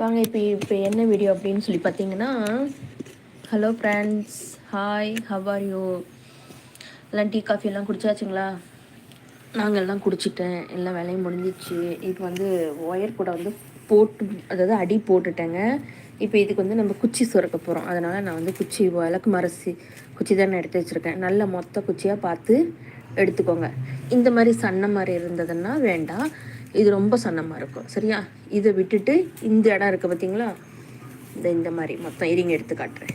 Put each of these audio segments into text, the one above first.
வாங்க இப்போ இப்போ என்ன வீடியோ அப்படின்னு சொல்லி பார்த்தீங்கன்னா hello friends hi how are you எல்லாம் டீ காஃபி எல்லாம் குடிச்சாச்சுங்களா? நாங்கள் எல்லாம் குடிச்சிட்டேன். எல்லாம் வேலையும் முடிஞ்சிச்சு. இப்போ வந்து ஒயர் கூட வந்து போட்டு அதாவது அடி போட்டுட்டேங்க. இப்போ இதுக்கு வந்து நம்ம குச்சி சுரக்க போகிறோம் அதனால் நான் வந்து குச்சி விளக்கு மரசி குச்சி தானே எடுத்து வச்சுருக்கேன். நல்ல மொத்த குச்சியாக பார்த்து எடுத்துக்கோங்க. இந்த மாதிரி சன்ன மாதிரி இருந்ததுன்னா வேண்டாம். இது ரொம்ப சன்னமாக இருக்கும். சரியா? இதை விட்டுட்டு இந்த இடம் இருக்குது பார்த்தீங்களா இந்த இந்த மாதிரி மொத்தம் இரிங்க எடுத்து காட்டுறேன்.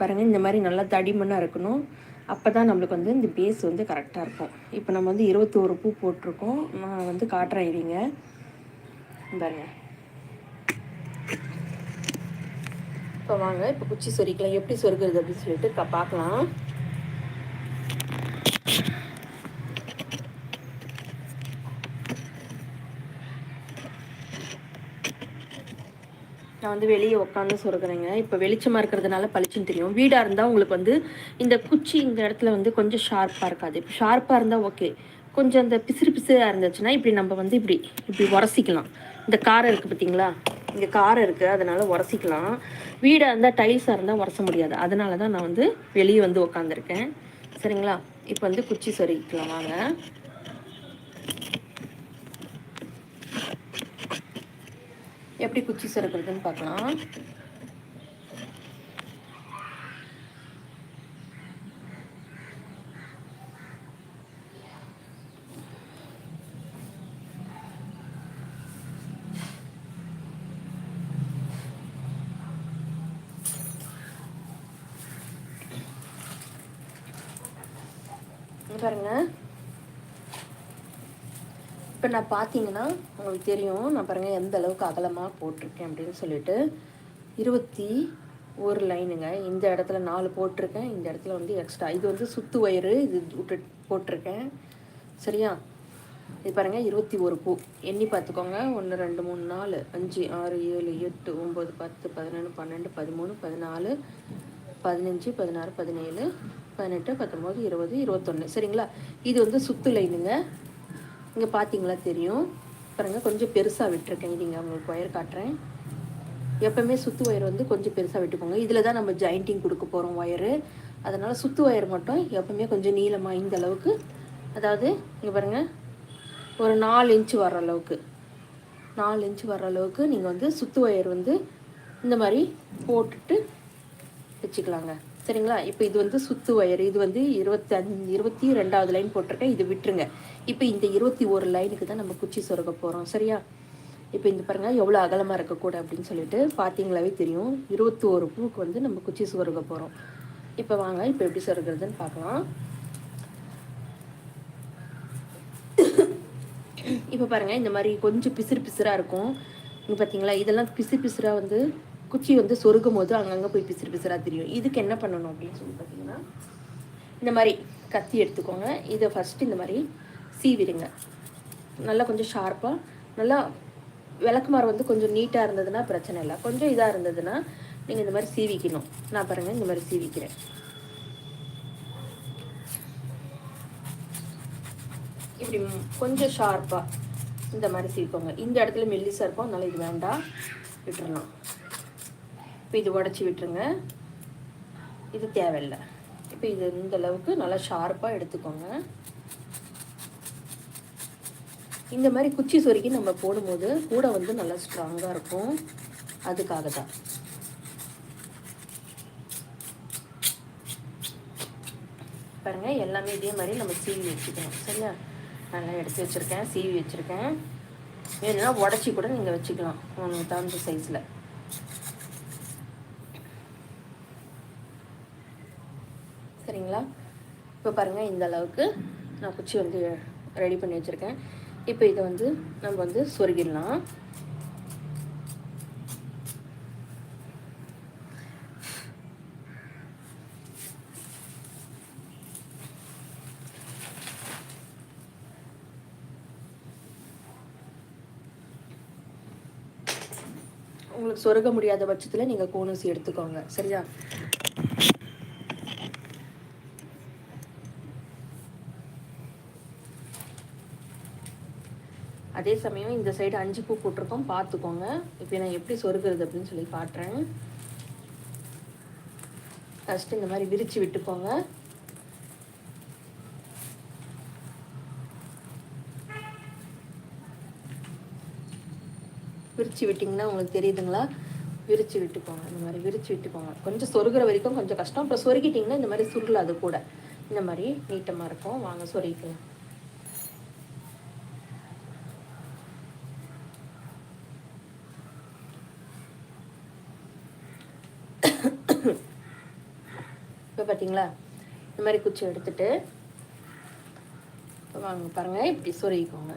பாருங்கள் இந்த மாதிரி நல்லா தடிமண்ணாக இருக்கணும். அப்போ தான் நம்மளுக்கு வந்து இந்த பேஸ் வந்து கரெக்டாக இருக்கும். இப்போ நம்ம வந்து இருபத்தோரு பூ போட்டிருக்கோம். நான் வந்து காட்டுறேன் இருங்க பாருங்க. இப்போ வாங்க இப்போ குச்சி சொரிக்கலாம். எப்படி சொருகிறது அப்படின்னு சொல்லிட்டு பார்க்கலாம். நான் வந்து வெளியே உட்காந்து சொருகிறேங்க. இப்போ வெளிச்சமாக இருக்கிறதுனால பளிச்சுன்னு தெரியும். வீடாக இருந்தால் உங்களுக்கு வந்து இந்த குச்சி இந்த இடத்துல வந்து கொஞ்சம் ஷார்ப்பாக இருக்காது. இப்போ ஷார்ப்பாக இருந்தால் ஓகே கொஞ்சம் அந்த பிசிறு பிசிறாக இருந்துச்சுன்னா இப்படி நம்ம வந்து இப்படி இப்படி உரசிக்கலாம். இந்த காரை இருக்குது பார்த்தீங்களா இங்கே காரை இருக்குது அதனால் உரசிக்கலாம். வீடாக இருந்தால் டைல்ஸாக இருந்தால் உரச முடியாது. அதனால தான் நான் வந்து வெளியே வந்து உட்காந்துருக்கேன் சரிங்களா? இப்போ வந்து குச்சி சொருகிக்கலாம் வாங்க. எப்படி குச்சி சொருக்கிறதுன்னு பார்க்கலாம். பாருங்க. இப்போ நான் பார்த்தீங்கன்னா உங்களுக்கு தெரியும் நான் பாருங்கள் எந்த அளவுக்கு அகலமாக போட்டிருக்கேன் அப்படின்னு சொல்லிட்டு இருபத்தி ஒரு லைனுங்க இந்த இடத்துல நாலு போட்டிருக்கேன் இந்த இடத்துல வந்து எக்ஸ்ட்ரா இது வந்து சுத்து ஒயரு இது விட்டு போட்டிருக்கேன். சரியா? இது பாருங்கள் இருபத்தி ஒரு பூ. எண்ணி பார்த்துக்கோங்க ஒன்று ரெண்டு மூணு நாலு அஞ்சு ஆறு ஏழு எட்டு ஒம்பது பத்து பதினொன்று பன்னெண்டு பதிமூணு பதினாலு பதினஞ்சு பதினாறு பதினேழு பதினெட்டு பத்தொம்போது இருபது இருபத்தொன்று சரிங்களா? இது வந்து சுத்து லைனுங்க இங்கே பார்த்தீங்களா தெரியும். பாருங்கள் கொஞ்சம் பெருசாக விட்டுருக்கேன். நீங்கள் உங்களுக்கு ஒயர் காட்டுறேன். எப்போவுமே சுத்து ஒயர் வந்து கொஞ்சம் பெருசாக விட்டுக்கோங்க. இதில் தான் நம்ம ஜாயிண்டிங் கொடுக்க போகிறோம் ஒயரு அதனால் சுத்து ஒயர் மட்டும் எப்போவுமே கொஞ்சம் நீளமாக இந்த அளவுக்கு. அதாவது இங்கே பாருங்கள் ஒரு நாலு இன்ச்சு வர்ற அளவுக்கு. நாலு இன்ச்சு வர்ற அளவுக்கு நீங்கள் வந்து சுத்து ஒயர் வந்து இந்த மாதிரி போட்டுட்டு வச்சுக்கலாங்க. சரிங்களா? இப்போ இது வந்து சுத்து ஒயர் இது வந்து இருபத்தஞ்சு இருபத்தி ரெண்டாவது லைன் போட்டிருக்கேன். இது விட்டுருங்க. இப்போ இந்த இருபத்தி ஒரு லைனுக்கு தான் நம்ம குச்சி சொருக போகிறோம் சரியா? இப்போ இந்த பாருங்கள் எவ்வளோ அகலமாக இருக்கக்கூட அப்படின்னு சொல்லிட்டு பார்த்தீங்களாவே தெரியும். இருபத்தி ஒரு பூக்கு வந்து நம்ம குச்சி சொருக போகிறோம் இப்போ வாங்க இப்போ எப்படி சொருகிறதுன்னு பார்க்கலாம் இப்போ பாருங்கள் இந்த மாதிரி கொஞ்சம் பிசிறு பிசிறாக இருக்கும். இங்கே பார்த்தீங்களா இதெல்லாம் பிசு பிசிறாக வந்து குச்சி வந்து சொருகும் போது அங்கங்கே போய் பிசிறு பிசிறாக தெரியும். இதுக்கு என்ன பண்ணணும் அப்படின்னு சொல்லி பார்த்தீங்கன்னா இந்த மாதிரி கத்தி எடுத்துக்கோங்க. இதை ஃபஸ்ட்டு இந்த மாதிரி சீவிடுங்க நல்லா கொஞ்சம் ஷார்ப்பாக நல்லா விளக்குமாறு வந்து கொஞ்சம் நீட்டாக இருந்ததுன்னா பிரச்சனை இல்லை. கொஞ்சம் இதாக இருந்ததுன்னா நீங்கள் இந்த மாதிரி சீவிக்கணும் நான் பாருங்கள் இந்த மாதிரி சீவிக்கிறேன் இப்படி கொஞ்சம் ஷார்ப்பாக இந்த மாதிரி சீவிக்கோங்க இந்த இடத்துல மெல்லிசாக இருக்கும். அதனால் இது வேண்டாம் விட்டுறலாம். இப்போ இது உடச்சி விட்டுருங்க. இது தேவையில்லை. இப்போ இது இந்த அளவுக்கு நல்லா ஷார்ப்பாக எடுத்துக்கோங்க. இந்த மாதிரி குச்சி சொருக்கி நம்ம போடும்போது கூட வந்து நல்லா ஸ்ட்ராங்காக இருக்கும். அதுக்காக தான் பாருங்கள் எல்லாமே இதே மாதிரி நம்ம சீவி வச்சுக்கணும். சரியா நல்லா எடுத்து வச்சுருக்கேன் சீவி வச்சுருக்கேன். வேணும்னா உடச்சி கூட நீங்கள் வச்சுக்கலாம் உங்களுக்கு தகுந்த சைஸில் சரிங்களா? இப்போ பாருங்கள் இந்த அளவுக்கு நான் குச்சி வந்து ரெடி பண்ணி வச்சுருக்கேன். இப்போ இதை வந்து நம்ம வந்து சொருகிடலாம். உங்களுக்கு சொருக முடியாத பட்சத்தில் நீங்கள் கோனூசி எடுத்துக்கோங்க. சரியா? அதே சமயம் இந்த சைடு அஞ்சு பூ போட்டிருக்கோம். பார்த்துக்கோங்க. இப்போ நான் எப்படி சொருகிறது அப்படின்னு சொல்லி காட்டுறேன். ஃபஸ்ட்டு இந்த மாதிரி விரித்து விட்டுக்கோங்க. விரித்து விட்டிங்கன்னா உங்களுக்கு தெரியுதுங்களா? விரித்து விட்டுக்கோங்க. இந்த மாதிரி விரித்து விட்டுக்கோங்க. கொஞ்சம் சொருகிற வரைக்கும் கொஞ்சம் கஷ்டம். அப்புறம் சொருகிட்டிங்கன்னா இந்த மாதிரி சுருளாது கூட. இந்த மாதிரி நீட்டமாக இருக்கும். வாங்க சொருகிக்கலாம். பார்த்தீங்களா இந்த மாதிரி குச்சி எடுத்துட்டு வாங்க பாருங்கள் இப்படி சொருகிக்கோங்க.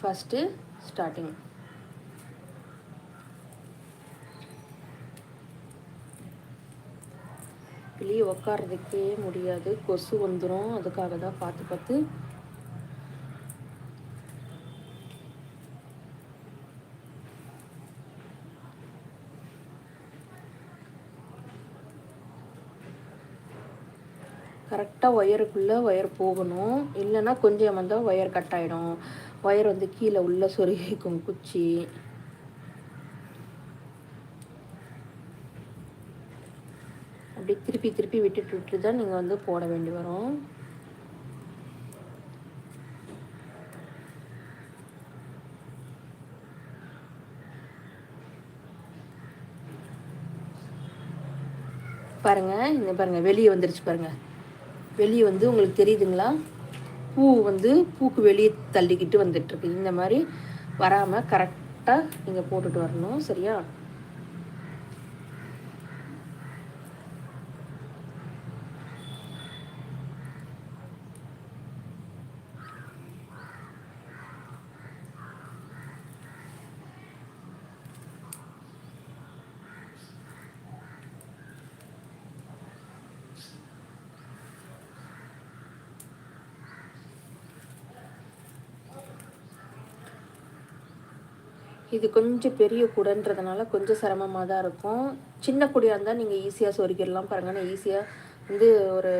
ஃபஸ்ட்டு ஸ்டார்டிங் வெளியே உக்காடுறதுக்கே முடியாது. கொசு வந்துடும் அதுக்காக தான் பார்த்து பார்த்து கரெக்டாக ஒயருக்குள்ளே ஒயர் போகணும். இல்லைன்னா கொஞ்சம் வந்தால் ஒயர் கட் ஆகிடும் ஒயர் வந்து கீழே உள்ளே சொருகிக்கும் குச்சி. அப்படி திருப்பி திருப்பி விட்டுட்டு விட்டு தான் நீங்கள் வந்து போட வேண்டி வரும். பாருங்க இந்த பாருங்க வெளியே வந்துருச்சு பாருங்க. வெளியே வந்து உங்களுக்கு தெரியுதுங்களா? பூ வந்து பூக்கு வெளியே தள்ளிக்கிட்டு வந்துட்டுருக்கு. இந்த மாதிரி வராமல் கரெக்டாக நீங்கள் போட்டுட்டு வரணும். சரியா? இது கொஞ்சம் பெரிய கூடன்றதுனால கொஞ்சம் சிரமமாக தான் இருக்கும். சின்ன குடியாக இருந்தால் நீங்கள் ஈஸியாக சொருக்கிடலாம் பாருங்கள் நான் ஈஸியாக வந்து ஒரு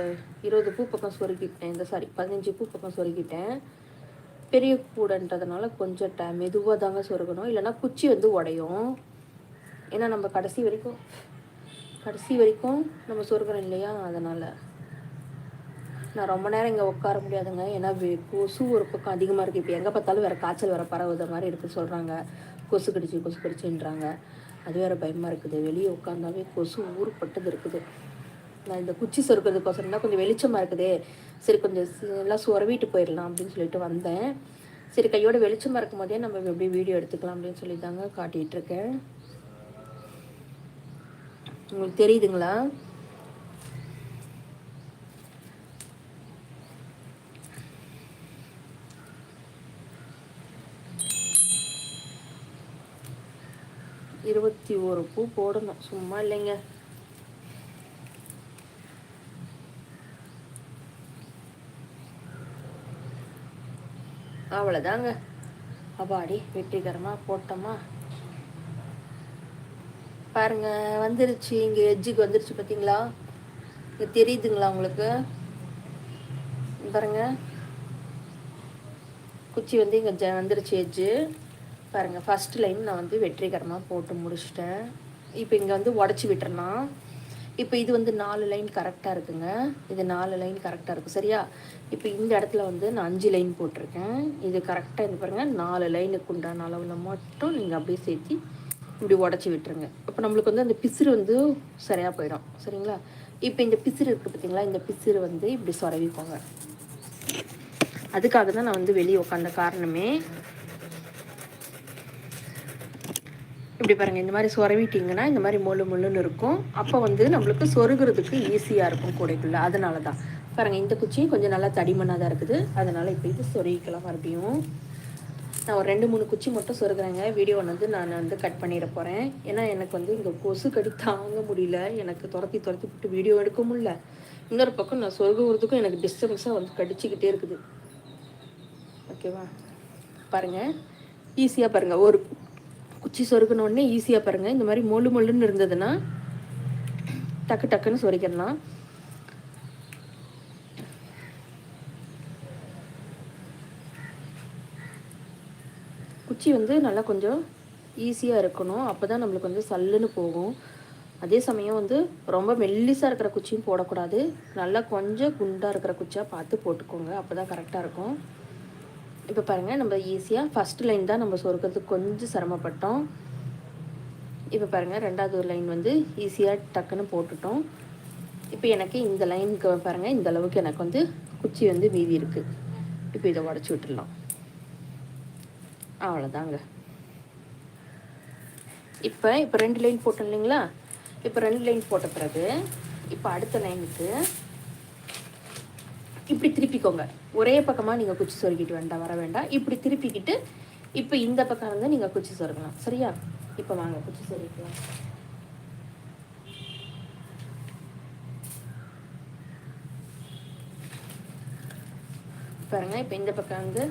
இருபது பூ பக்கம் சொருக்கிட்டேன் இந்த சாரி பதினஞ்சு பூ பக்கம் சொருக்கிட்டேன் பெரிய கூடன்றதுனால கொஞ்சம் டைம் மெதுவாக தாங்க சொருகணும். இல்லைனா குச்சி வந்து உடையும். ஏன்னா நம்ம கடைசி வரைக்கும் கடைசி வரைக்கும் நம்ம சொருகிறோம் இல்லையா? அதனால் நான் ரொம்ப நேரம் இங்கே உட்கார முடியாதுங்க. ஏன்னா கொசு ஒரு பக்கம் அதிகமாக இருக்குது இப்போ எங்கே பார்த்தாலும் வேறு காய்ச்சல் வர பரவுத மாதிரி இருக்குது சொல்கிறாங்க கொசு கடிச்சு கொசு கடிச்சுன்றாங்க. அது வேறு பயமாக இருக்குது. வெளியே உட்காந்தாவே கொசு ஊறுப்பட்டது இருக்குது. நான் இந்த குச்சி சொருக்கிறதுக்கோசரம் தான் கொஞ்சம் வெளிச்சமாக இருக்குதே. சரி கொஞ்சம் எல்லாம் சுரவிட்டு போயிடலாம் அப்படின்னு சொல்லிட்டு வந்தேன். சரி கையோட வெளிச்சமாக இருக்கும் போதே நம்ம எப்படி வீடியோ எடுத்துக்கலாம் அப்படின்னு சொல்லி தாங்க காட்டிகிட்ருக்கேன் உங்களுக்கு தெரியுதுங்களா? இருபத்தி ஒரு பூ போடணும். சும்மா இல்லைங்க. அவ்வளோதாங்க. அப்பாடி வெற்றிகரமாக போட்டோமா? பாருங்க வந்துருச்சு. இங்கே எஜ்ஜுக்கு வந்துருச்சு பார்த்தீங்களா இங்கே தெரியுதுங்களா உங்களுக்கு? பாருங்க. குச்சி வந்து இங்கே வந்துருச்சு எஜ்ஜு பாருங்கள் ஃபஸ்ட் லைன் நான் வந்து வெற்றிகரமாக போட்டு முடிச்சிட்டேன். இப்போ இங்கே வந்து உடச்சி விட்டுறலாம் இப்போ இது வந்து நாலு லைன் கரெக்டாக இருக்குங்க. இது நாலு லைன் கரெக்டாக இருக்கும் சரியா? இப்போ இந்த இடத்துல வந்து நான் அஞ்சு லைன் போட்டிருக்கேன். இது கரெக்டாக இது பாருங்கள் நாலு லைனுக்கு உண்டான அளவில் மட்டும் நீங்கள் அப்படியே சேர்த்து இப்படி உடச்சி விட்டுருங்க. அப்போ நம்மளுக்கு வந்து அந்த பிசுறு வந்து சரியாக போயிடும் சரிங்களா? இப்போ இந்த பிசுறு இருக்குது பார்த்தீங்களா இந்த பிசுறு வந்து இப்படி சொரவிக்கோங்க. அதுக்காக தான் நான் வந்து வெளியே உட்காந்த காரணமே இப்படி பாருங்கள் இந்த மாதிரி சொரவிட்டிங்கன்னா இந்த மாதிரி மொழு மொழுன்னு இருக்கும். அப்போ வந்து நம்மளுக்கு சொருகிறதுக்கு ஈஸியாக இருக்கும் கூடைக்குள்ளே. அதனால தான் பாருங்கள் இந்த குச்சியும் கொஞ்சம் நல்லா தடிமனாக தான் இருக்குது. அதனால் இப்போ இது சொருகிக்கலாம் மறுபடியும். நான் ஒரு ரெண்டு மூணு குச்சி மட்டும் சொருகிறேங்க. வீடியோ வந்து நான் வந்து கட் பண்ணிட போகிறேன் ஏன்னா எனக்கு வந்து இங்கே கொசு கடி தாங்க முடியல. எனக்கு துரத்தி துரத்தி விட்டு வீடியோ எடுக்க முடியல. இன்னொரு பக்கம் நான் சொருகுறதுக்கும் எனக்கு டிஸ்டர்பன்ஸாக வந்து கடிச்சிக்கிட்டே இருக்குது. ஓகேவா பாருங்கள் ஈஸியாக பாருங்கள் ஒரு குச்சி சொருக்கணுன்னே ஈஸியாக பாருங்கள் இந்த மாதிரி மொழு மொழுன்னு இருந்ததுன்னா டக்கு டக்குன்னு சொரிக்கிடலாம் குச்சி வந்து நல்லா கொஞ்சம் ஈஸியாக இருக்கணும். அப்போ தான் நம்மளுக்கு வந்து சல்லுன்னு போகும். அதே சமயம் வந்து ரொம்ப மெல்லிசாக இருக்கிற குச்சியும் போடக்கூடாது. நல்லா கொஞ்சம் குண்டாக இருக்கிற குச்சியாக பார்த்து போட்டுக்கோங்க. அப்போ தான் கரெக்டாக இருக்கும். இப்போ பாருங்கள் நம்ம ஈஸியாக ஃபஸ்ட் லைன் தான் நம்ம சொருக்கிறதுக்கு கொஞ்சம் சிரமப்பட்டோம். இப்போ பாருங்கள் ரெண்டாவது லைன் வந்து ஈஸியாக டக்குன்னு போட்டுட்டோம். இப்போ எனக்கு இந்த லைனுக்கு பாருங்கள் இந்த அளவுக்கு எனக்கு வந்து குச்சி வந்து மீதி இருக்குது இப்போ இதை உடச்சி விட்டுடலாம். அவ்வளோதாங்க இப்போ இப்போ ரெண்டு லைன் போட்டோம் இல்லைங்களா? இப்போ ரெண்டு லைன் போட்ட பிறகு இப்போ அடுத்த லைனுக்கு திருப்பிக்கோங்க ஒரே பக்கமாக நீங்கள் குச்சி சொருகிட்டு வேண்டாம் வர வேண்டாம் இப்படி திருப்பிக்கிட்டு இப்போ இந்த பக்கம் வந்து நீங்கள் குச்சி சொருகலாம். சரியா? இப்போ வாங்க குச்சி சொருகிக்கலாம். பாருங்க இப்போ இந்த பக்கம் வந்து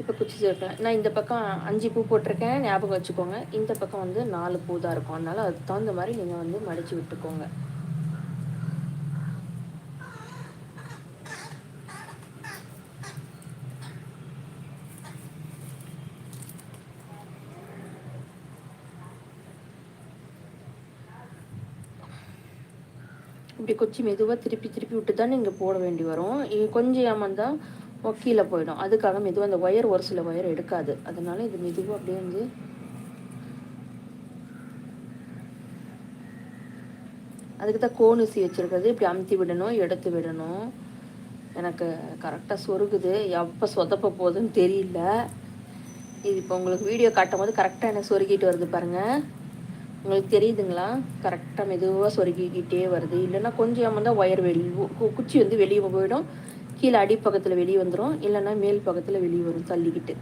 இப்போ குச்சி சொருக்கலாம் நான் இந்த பக்கம் அஞ்சு பூ போட்டிருக்கேன் ஞாபகம் வச்சுக்கோங்க. இந்த பக்கம் வந்து நாலு பூ தான் இருக்கும். அதனால அதுக்கு தகுந்த மாதிரி நீங்கள் வந்து மடித்து விட்டுக்கோங்க. இப்படி கொச்சி மெதுவாக திருப்பி திருப்பி விட்டு தான் நீங்கள் போட வேண்டி வரும். இது கொஞ்சம் ஏமாந்தால் கீழே போயிடும். அதுக்காக மெதுவாக அந்த ஒயர் ஒரு சில ஒயர் எடுக்காது. அதனால இது மெதுவாக அப்படியே வந்து அதுக்கு தான் கோணுசி வச்சுருக்கிறது. இப்படி அமுத்தி விடணும் எடுத்து விடணும். எனக்கு கரெக்டாக சொருகுது. எப்போ சொதப்ப போகுதுன்னு தெரியல. இது இப்போ உங்களுக்கு வீடியோ காட்டும் போது கரெக்டாக எனக்கு சொருகிட்டு வருது பாருங்கள் உங்களுக்கு தெரியுதுங்களா? கரெக்டாக மெதுவாக சொருகிக்கிட்டே வருது. இல்லைன்னா கொஞ்சம் ஏமாந்தால் ஒயர் வெளி குச்சி வந்து வெளியே போயிடும். கீழே அடிப்பக்கத்தில் வெளியே வந்துடும் இல்லைன்னா மேல் பக்கத்தில் வெளியே வரும் தள்ளிக்கிட்டு.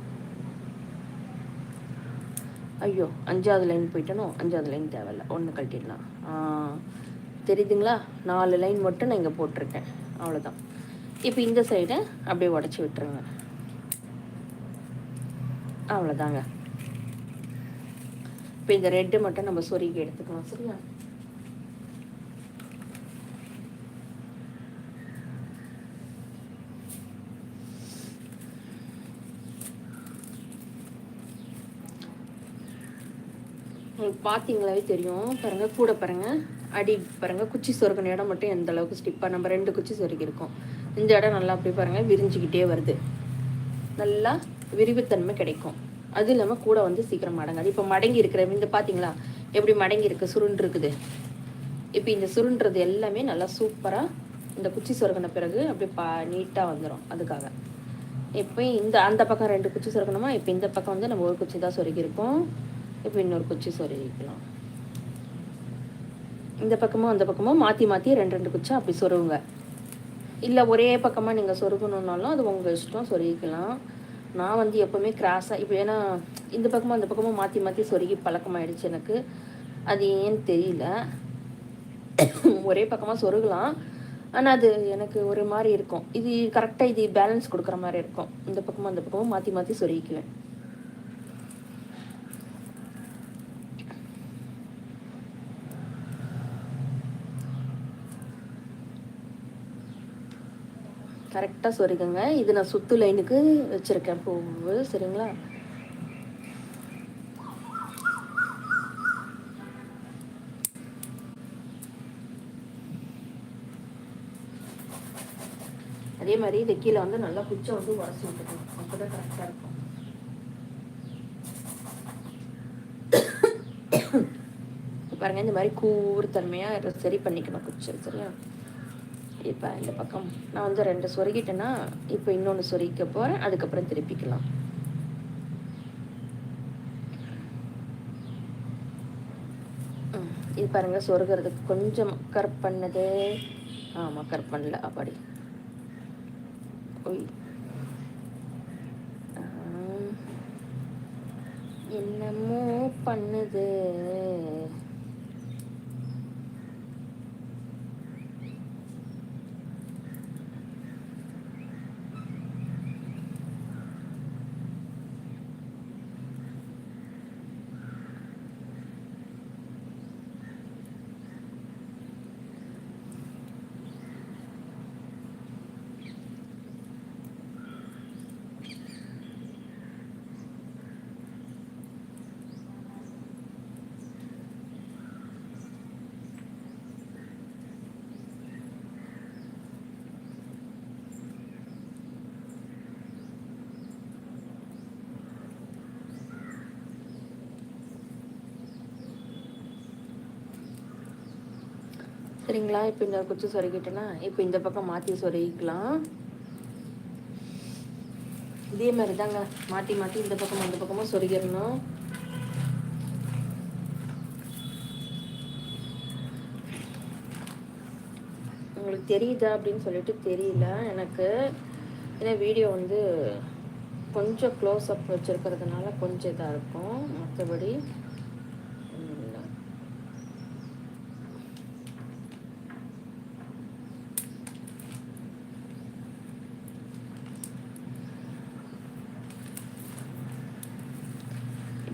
ஐயோ அஞ்சாவது லைன் போயிட்டனோ? அஞ்சாவது லைன் தேவையில்ல. ஒன்று கழட்டிடலாம். தெரியுதுங்களா? நாலு லைன் மட்டும் நான் இங்கே போட்டிருக்கேன். அவ்வளோதான் இப்போ இந்த சைடை அப்படியே உடச்சி விட்டுருங்க. அவ்வளோதாங்க இப்போ இந்த ரெட்டு மட்டும் நம்ம சொருகி எடுத்துக்கலாம் சரியா? உங்களுக்கு பார்த்தீங்களாவே தெரியும். பாருங்கள் கூட பாருங்கள் அடி பாருங்கள் குச்சி சொருக்கின இடம் மட்டும் எந்த அளவுக்கு ஸ்டிப்பாக நம்ம ரெண்டு குச்சி சொருக்கியிருக்கோம் இந்த இடம் நல்லா அப்படி பாருங்கள் விரிஞ்சிக்கிட்டே வருது. நல்லா விரிவுத்தன்மை கிடைக்கும். அது இல்லாமல் கூட வந்து சீக்கிரம் மடங்காது. இப்போ மடங்கி இருக்கிற இந்த பார்த்தீங்களா எப்படி மடங்கி இருக்கு? சுருண்டு இருக்குது. இப்போ இந்த சுருண்டுறது எல்லாமே நல்லா சூப்பராக இந்த குச்சி சொருகின பிறகு அப்படியே பா நீட்டாக வந்துடும் அதுக்காக. இப்போ இந்த அந்த பக்கம் ரெண்டு குச்சி சொருக்கணுமா? இப்போ இந்த பக்கம் வந்து நம்ம ஒரு குச்சி தான் சொருகியிருக்கோம் இப்போ இன்னொரு குச்சி சொருகிக்கலாம். இந்த பக்கமும் அந்த பக்கமும் மாற்றி மாற்றி ரெண்டு ரெண்டு குச்சா அப்படி சொருவுங்க இல்லை ஒரே பக்கமாக நீங்கள் சொருகணுன்னாலும் அது உங்கள் இஷ்டம் சொருகிக்கலாம். நான் வந்து எப்போவுமே கிராஸாக இப்போ ஏன்னா இந்த பக்கமும் அந்த பக்கமும் மாற்றி மாற்றி சொருகி பழக்கமாயிடுச்சு எனக்கு. அது ஏன்னு தெரியல. ஒரே பக்கமாக சொருகலாம். ஆனால் அது எனக்கு ஒரு மாதிரி இருக்கும். இது கரெக்டாக இது பேலன்ஸ் கொடுக்குற மாதிரி இருக்கும். இந்த பக்கமும் அந்த பக்கமும் மாற்றி மாற்றி சொருகிக்குவேன். கரெக்டாக சொருக்குங்க இது நான் சுத்து லைனுக்கு வச்சுருக்கேன் பூவு சரிங்களா? அதே மாதிரி இது கீழே வந்து நல்லா குச்சை வந்து உடச்சி விட்டுக்கணும். அப்போ தான் கரெக்டாக இருக்கும். பாருங்கள் இந்த மாதிரி கூறுத்தன்மையாக சரி பண்ணிக்கணும் குச்சை சரியா? இப்போ இந்த பக்கம் நான் வந்து ரெண்டு சொருகிட்டேன்னா இப்போ இன்னொன்று சொருகிக்க போகிறேன் அதுக்கப்புறம் திருப்பிக்கலாம். இது பாருங்கள் சொருகிறதுக்கு கொஞ்சம் மக்கர் பண்ணது. ஆ மக்கர் பண்ணல அப்படி. ஒய் என்னமோ பண்ணுது. சரிங்களா? இப்போ இந்த குச்சி சொருகிட்டேன்னா இப்போ இந்த பக்கம் மாற்றி சொருகிக்கலாம் இதே மாதிரி தாங்க மாற்றி மாற்றி இந்த பக்கம் அந்த பக்கமும் சொருகிடணும் உங்களுக்கு தெரியுதா அப்படின்னு சொல்லிட்டு தெரியல எனக்கு. ஏன்னா வீடியோ வந்து கொஞ்சம் க்ளோஸ் அப் வச்சுருக்கிறதுனால கொஞ்சம் இதாக இருக்கும். மற்றபடி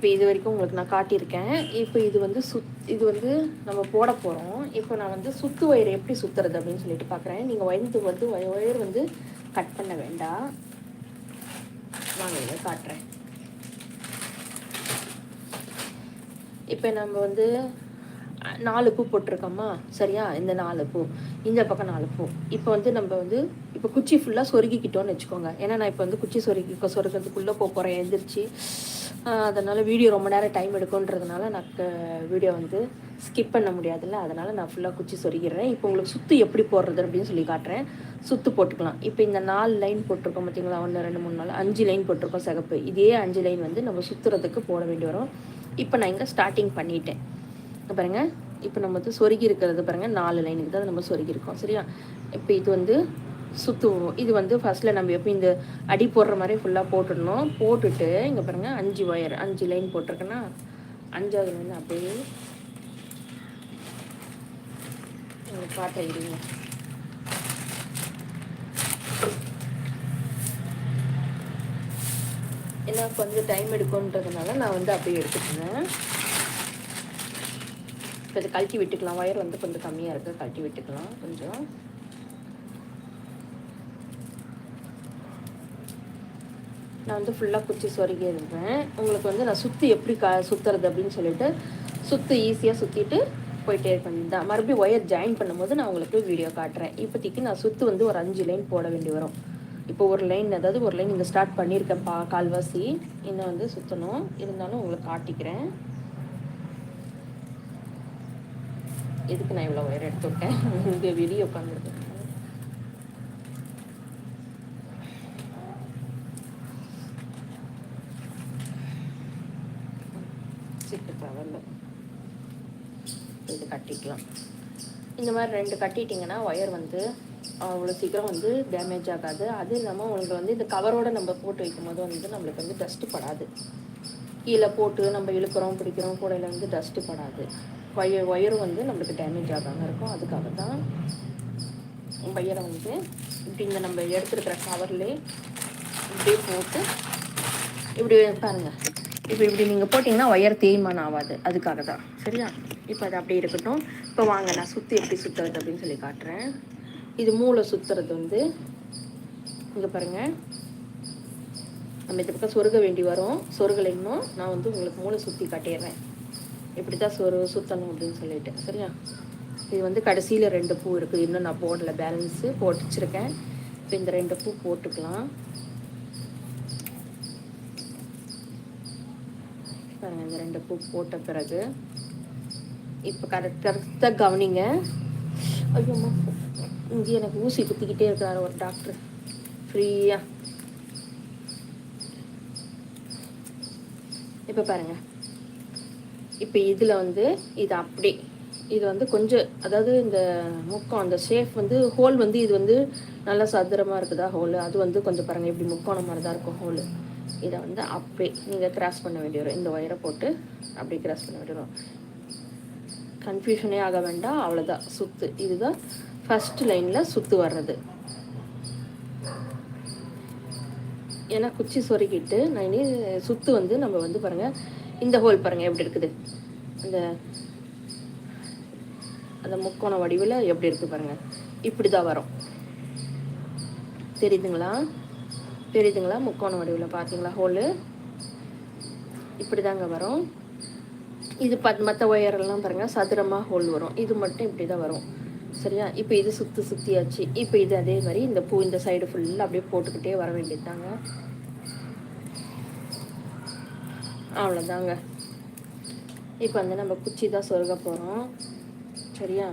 இப்போ இது வரைக்கும் உங்களுக்கு நான் காட்டியிருக்கேன். இப்போ இது வந்து சுத் இது வந்து நம்ம போட போகிறோம் இப்போ நான் வந்து சுத்து ஒயர் எப்படி சுற்றுறது அப்படின்னு சொல்லிட்டு பார்க்குறேன். நீங்கள் ஒயர்ந்து வந்து ஒயர் வந்து கட் பண்ண வேண்டாம். நான் இதை காட்டுறேன். இப்போ நம்ம வந்து நாலு பூ போட்டிருக்கோமா? சரியா? இந்த நாலு பூ. இந்த பக்கம் நாலு பூ. இப்போ வந்து நம்ம வந்து இப்போ குச்சி ஃபுல்லாக சொருகிக்கிட்டோன்னு வச்சுக்கோங்க. ஏன்னா நான் இப்போ வந்து குச்சி சொருகி சொருகிறதுக்குள்ளே போக போகிறேன் எழுந்திரிச்சு அதனால் வீடியோ ரொம்ப நேரம் டைம் எடுக்குன்றதுனால நான் வீடியோ வந்து ஸ்கிப் பண்ண முடியாதுல்ல. அதனால் நான் ஃபுல்லாக குச்சி சொருகிடுறேன். இப்போ உங்களுக்கு சுற்று எப்படி போடுறது அப்படின்னு சொல்லி காட்டுறேன். சுத்து போட்டுக்கலாம். இப்போ இந்த நாலு லைன் போட்டிருக்கோம் பார்த்தீங்களா ஒன்று ரெண்டு மூணு நாலு அஞ்சு லைன் போட்டிருக்கோம் சிகப்பு. இதே அஞ்சு லைன் வந்து நம்ம சுற்றுறதுக்கு போட வேண்டி வரும். இப்போ நான் இங்கே ஸ்டார்டிங் பண்ணிட்டேன். பாருங்கள் இப்போ நம்ம வந்து சொருகி இருக்கிறது பாருங்கள் நாலு லைனுக்கு தான் நம்ம சொருகிருக்கோம் சரியா? இப்போ இது வந்து சுற்றுவோம் இது வந்து ஃபஸ்ட்டில் நம்ம எப்போ இந்த அடி போடுற மாதிரி ஃபுல்லாக போட்டுடணும். போட்டுட்டு இங்கே பாருங்கள் அஞ்சு ஒயர் அஞ்சு லைன் போட்டிருக்கேன்னா அஞ்சாவது லைன் அப்படியே காட்டுறீங்க ஏன்னா கொஞ்சம் டைம் எடுக்கும்ன்றதுனால நான் வந்து அப்படியே எடுத்துக்கிறேன் இப்போ கழட்டி விட்டுக்கலாம். ஒயர் வந்து கொஞ்சம் கம்மியாக இருக்குது கழட்டி விட்டுக்கலாம். கொஞ்சம். நான் வந்து ஃபுல்லாக குச்சி சொருகி இருப்பேன். உங்களுக்கு வந்து நான் சுற்றி எப்படி க சுற்றுறது அப்படின்னு சொல்லிட்டு சுற்று ஈஸியாக சுற்றிட்டு போயிட்டே இருக்கேன் தான் மறுபடியும் ஒயர் ஜாயின் பண்ணும்போது நான் உங்களுக்கு வீடியோ காட்டுறேன். இப்போதைக்கு நான் சுற்று வந்து ஒரு அஞ்சு லைன் போட வேண்டி வரும். இப்போ ஒரு லைன் அதாவது ஒரு லைன் இங்கே ஸ்டார்ட் பண்ணியிருக்கேன் பா கால்வாசி. இன்னும் வந்து சுற்றணும் இருந்தாலும் உங்களுக்கு காட்டிக்கிறேன். எதுக்கு நான் இவ்வளோ ஒயர் எடுத்து இங்கே வெளியே உட்காந்துருக்கேன் ரெண்டு கட்டிக்கலாம். இந்த மாதிரி ரெண்டு கட்டிட்டிங்கன்னா ஒயர் வந்து அவ்வளோ சீக்கிரம் வந்து டேமேஜ் ஆகாது. அது இல்லாமல் உங்களுக்கு வந்து இந்த கவரோடு நம்ம போட்டு வைக்கும் போது வந்து நம்மளுக்கு வந்து டஸ்ட்டு படாது. கீழே போட்டு நம்ம இழுக்கிறோம் பிடிக்கிறோம் கூடையில் வந்து டஸ்ட்டு படாது. ஒயர் ஒயரும் வந்து நம்மளுக்கு டேமேஜ் ஆகாமல் இருக்கும். அதுக்காக தான் ஒயரை வந்து இப்படி இந்த நம்ம எடுத்துருக்கிற கவர்லேயே இப்படியே போட்டு இப்படி பாருங்கள் இப்போ இப்படி நீங்கள் போட்டிங்கன்னா ஒயர் தேய்மானம் ஆகாது. அதுக்காக தான் சரியா? இப்போ அது அப்படியே இருக்கட்டும். இப்போ வாங்க நான் சுற்றி எப்படி சுற்றுறது அப்படின்னு சொல்லி காட்டுறேன். இது மூளை சுற்றுறது வந்து இங்கே பாருங்கள் நம்ம இந்த பக்கம் சொருக வேண்டி வரும். சொருகலை இன்னும் நான் வந்து உங்களுக்கு மூளை சுற்றி காட்டிடுறேன். இப்படி தான் சொரு சுற்றணும் அப்படின்னு சொல்லிட்டு. சரியா? இது வந்து கடைசியில் ரெண்டு பூ இருக்குது. இன்னும் நான் போடலை. பேலன்ஸு போட்டு வச்சுருக்கேன். இப்போ இந்த ரெண்டு பூ போட்டுக்கலாம். பாருங்கள் இந்த ரெண்டு பூ போட்ட பிறகு. இப்போ கரெக்ட் கரெக்டாக கவனிங்க. ஐயோம்மா இங்கே எனக்கு ஊசி குத்திக்கிட்டே இருக்கிறாரு ஒரு டாக்டர் ஃப்ரீயாக இப்போ பாருங்கள் இப்போ இதில் வந்து இது அப்படி. இது வந்து கொஞ்சம் அதாவது இந்த முக்கம் அந்த ஷேஃப் வந்து ஹோல் வந்து இது வந்து நல்லா சதுரமாக இருக்குதா ஹோல் அது வந்து கொஞ்சம் பாருங்கள் இப்படி முக்கோணம் மாதிரி தான் இருக்கும் ஹோல் இதை வந்து அப்படியே நீங்கள் கிராஸ் பண்ண வேண்டி வரும். இந்த ஒயரை போட்டு அப்படியே கிராஸ் பண்ண வேண்டி வரும். கன்ஃபியூஷனே ஆக வேண்டாம். அவ்வளோதான் சுத்து. இதுதான் ஃபஸ்ட் லைனில் சுத்து வர்றது. ஏன்னா குச்சி சொருக்கிட்டு நான் இனி சுத்து வந்து நம்ம வந்து பாருங்கள் இந்த ஹோல் பாருங்கள் எப்படி இருக்குது. அந்த அந்த முக்கோண வடிவில் எப்படி இருக்குது பாருங்கள் இப்படி தான் வரும். தெரியுதுங்களா? தெரியுதுங்களா? முக்கோண வடிவில் பார்த்தீங்களா? ஹோலு இப்படி தாங்க வரும். இது பத் மற்ற ஒயரெல்லாம் பாருங்கள் சதுரமாக ஹோல் வரும். இது மட்டும் இப்படி தான் வரும். சரியா? இப்போ இது சுற்றி சுற்றியாச்சு இப்போ இது அதே மாதிரி இந்த பூ இந்த சைடு ஃபுல்லாக அப்படியே போட்டுக்கிட்டே வர வேண்டியது தாங்க அவ்வளோதாங்க இப்போ வந்து நம்ம குச்சி தான் சொருக போகிறோம் சரியா?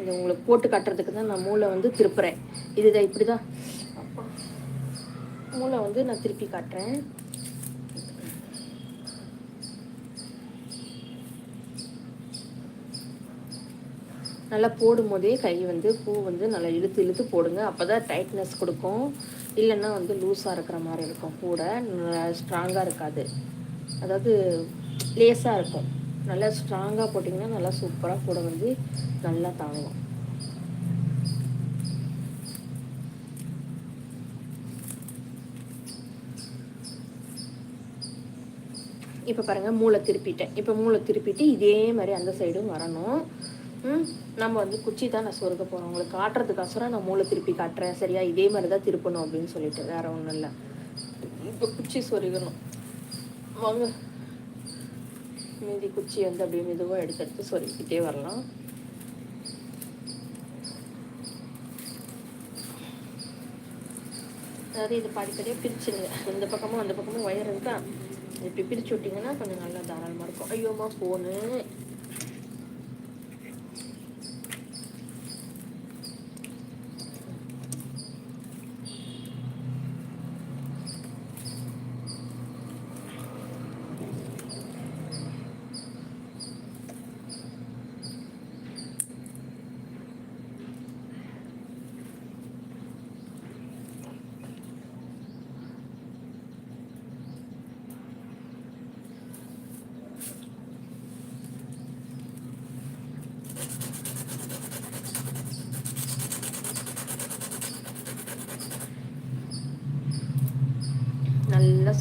இது உங்களுக்கு போட்டு கட்டுறதுக்கு தான் நான் மூளை வந்து திருப்புறேன். இதுதான் இப்படி தான் மூளை வந்து நான் திருப்பி காட்டுறேன். நல்லா போடும்போதே கை வந்து பூ வந்து நல்லா இழுத்து இழுத்து போடுங்க. அப்போ தான் டைட்னஸ் கொடுக்கும். இல்லைன்னா வந்து லூஸாக இருக்கிற மாதிரி இருக்கும். கூட ஸ்ட்ராங்காக இருக்காது. அதாவது லேஸாக இருக்கும். நல்லா ஸ்ட்ராங்காக போட்டிங்கன்னா நல்லா சூப்பராக கூட வந்து நல்லா தாங்கும் இப்போ பாருங்கள் மூளை திருப்பிட்டேன். இப்போ மூளை திருப்பிட்டு இதே மாதிரி அந்த சைடும் வரணும். ம் நம்ம வந்து குச்சி தான் நான் சொருக்க போகிறோம் உங்களுக்கு காட்டுறதுக்கோசரம் நான் மூளை திருப்பி காட்டுறேன். சரியா? இதே மாதிரி தான் திருப்பணும் அப்படின்னு சொல்லிட்டு வேற ஒன்றும் இல்லை. இப்போ குச்சி சொருகணும். வாங்க. மீதி குச்சி வந்து அப்படியே மெதுவாக எடுத்து எடுத்து சொருக்கிட்டே வரலாம். அதாவது இது பாடிப்படியாக பிரிச்சுங்க இந்த பக்கமும் அந்த பக்கமும் ஒயர் இருக்கா? இப்படி பிரிச்சு விட்டிங்கன்னா கொஞ்சம் நல்லா தாராளமாக இருக்கும். ஐயோம்மா ஃபோனு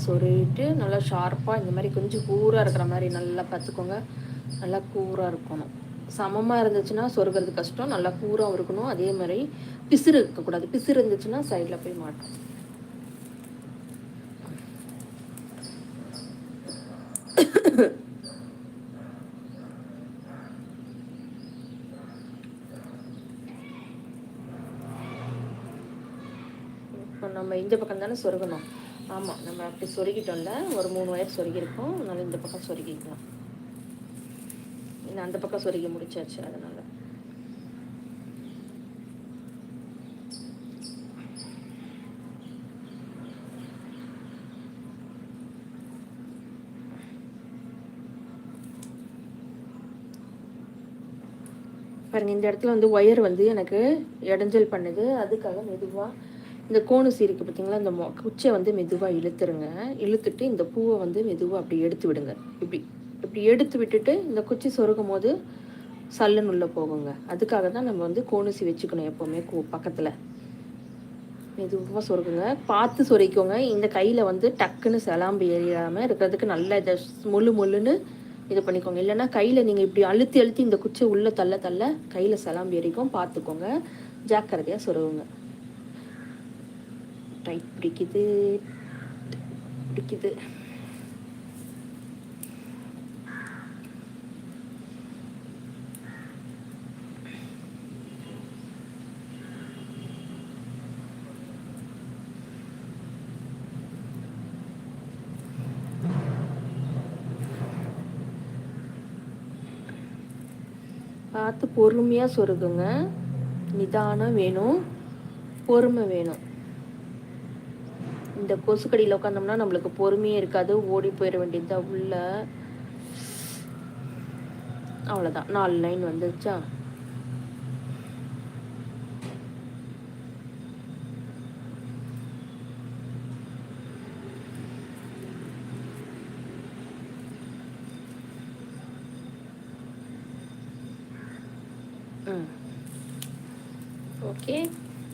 சொருவிட்டு நல்லா ஷார்ப்பாக இந்த மாதிரி கொஞ்சம் கூராக இருக்கிற மாதிரி நல்லா பார்த்துக்கோங்க நல்லா கூராக இருக்கணும். சமமாக இருந்துச்சுன்னா சொருகிறது கஷ்டம். நல்லா கூராக இருக்கணும். அதே மாதிரி பிசுறு இருக்கக்கூடாது. பிசுறு இருந்துச்சுன்னா சைடில் போய் மாட்டோம் இப்போ நம்ம இந்த பக்கம் தானே சொருகணும். ஆமாம் நம்ம அப்படி சொருகிட்டோம்ல ஒரு மூணு ஒயர் சொருகிருக்கோம் அதனால் இந்த பக்கம் சொருகிக்கலாம். இல்லை அந்த பக்கம் சொருகி முடிச்சாச்சு அதனால. பாருங்க இந்த இடத்துல வந்து ஒயர் வந்து எனக்கு இடைஞ்சல் பண்ணுது. அதுக்காக மெதுவாக இந்த கோணுசி இருக்குது பார்த்தீங்களா இந்த மொ குச்சியை வந்து மெதுவாக இழுத்துருங்க. இழுத்துட்டு இந்த பூவை வந்து மெதுவாக அப்படி எடுத்து விடுங்க. இப்படி இப்படி எடுத்து விட்டுட்டு இந்த குச்சி சொருகும் போது சல்லுன்னு உள்ளே போகுங்க. அதுக்காக தான் நம்ம வந்து கோணுசி வச்சுக்கணும் எப்போவுமே கூ பக்கத்தில். மெதுவாக சொருகுங்க. பார்த்து சொருக்கோங்க இந்த கையில் வந்து டக்குன்னு செலாம்பு ஏறிடாமல் இருக்கிறதுக்கு நல்ல இதை முள்ளு முள்ளுன்னு இது பண்ணிக்கோங்க. இல்லைன்னா கையில் நீங்கள் இப்படி அழுத்தி அழுத்தி இந்த குச்சை உள்ளே தள்ள தள்ள கையில் செலாம்பு ஏறிக்கும். பார்த்துக்கோங்க. ஜாக்கிரதையாக சொருகுங்க. டைட் பிடிக்குது. பிடிக்குது. பார்த்து பொறுமையாக சொருகுங்க. நிதானம் வேணும். பொறுமை வேணும். இந்த கொசுக்கடியில் உட்காந்தோம்னா நம்மளுக்கு பொறுமையே இருக்காது ஓடி போயிட வேண்டியது உள்ள. அவ்வளோதான் நாலு லைன் வந்துச்சா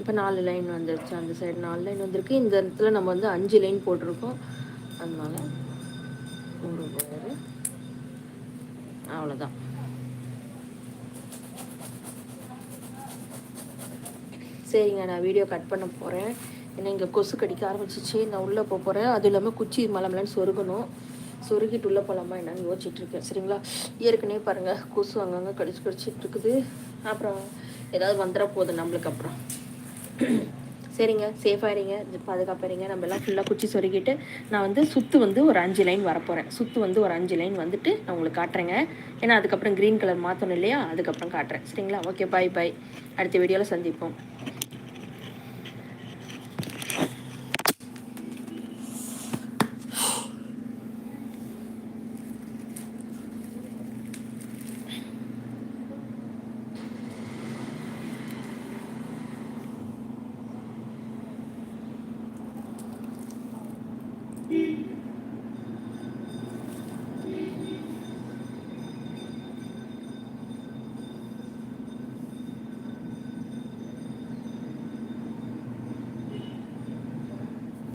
இப்போ நாலு லைன் வந்துருச்சு. அந்த சைடு நாலு லைன் வந்திருக்கு. இந்த இடத்துல நம்ம வந்து அஞ்சு லைன் போட்டிருக்கோம். அதனால ஒரு ஒயரு அவ்வளோதான் சரிங்க நான் வீடியோ கட் பண்ண போகிறேன் ஏன்னா இங்கே கொசு கடிக்க ஆரம்பிச்சிச்சு. நான் உள்ளே போக போகிறேன் அதுவும் இல்லாமல் குச்சி மலமலன்னு சொருகணும். சொருகிட்டு உள்ளே போகலாமா என்னன்னு யோசிச்சுட்டு இருக்கேன். சரிங்களா? ஏற்கனவே பாருங்கள் கொசு அங்கங்கே கடிச்சு கடிச்சிட்டு இருக்குது. அப்புறம் ஏதாவது வந்துட போகுது நம்மளுக்கு அப்புறம். சரிங்க சேஃபாக இருங்க பாதுகாப்பாக இருங்க. நம்ம எல்லாம் ஃபுல்லாக குச்சி சொருகிட்டு நான் வந்து சுற்று வந்து ஒரு அஞ்சு லைன் வரப்போகிறேன் சுற்று வந்து ஒரு அஞ்சு லைன் வந்துட்டு நான் உங்களுக்கு காட்டுறேங்க. ஏன்னா அதுக்கப்புறம் க்ரீன் கலர் மாற்றணும் இல்லையா? அதுக்கப்புறம் காட்டுறேன். சரிங்களா? ஓகே பாய் பாய் அடுத்த வீடியோவில் சந்திப்போம்.